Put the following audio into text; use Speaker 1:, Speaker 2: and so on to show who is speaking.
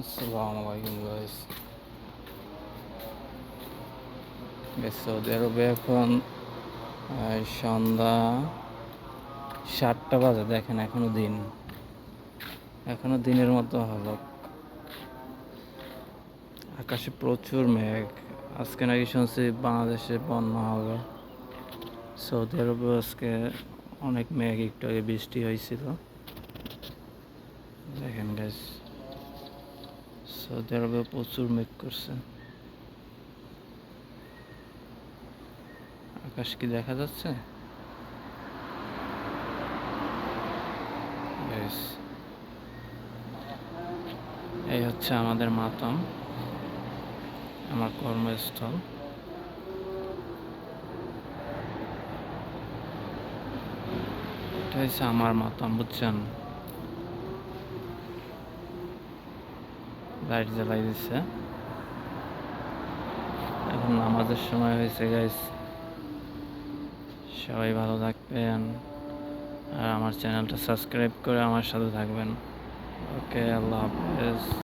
Speaker 1: আসসালামু আলাইকুম guys Saudi আরবে এখন সন্ধ্যা সাতটা বাজে, দেখেন এখনও দিন। এখনও দিনের মতো হলো। আকাশে প্রচুর মেঘ। আজকে নাকি শুনছি বাংলাদেশে বন্যা হবে। সৌদি আরবে আজকে অনেক মেঘ, একটু আগে বৃষ্টি হয়েছিল। দেখেন গাইস সৌদি আরবে প্রচুর মেঘ করছে। আকাশ কি দেখা যাচ্ছে? এই হচ্ছে আমাদের মাতাম, আমার কর্মস্থল। এটা হচ্ছে আমার মাতাম, বুঝছেন? লাইট জ্বালাই দিচ্ছে এখন নামাজের সময় হয়েছে গাইস সবাই ভালো থাকবেন আর আমার চ্যানেলটা সাবস্ক্রাইব করে আমার সাথে থাকবেন। ওকে আল্লাহ হাফেজ।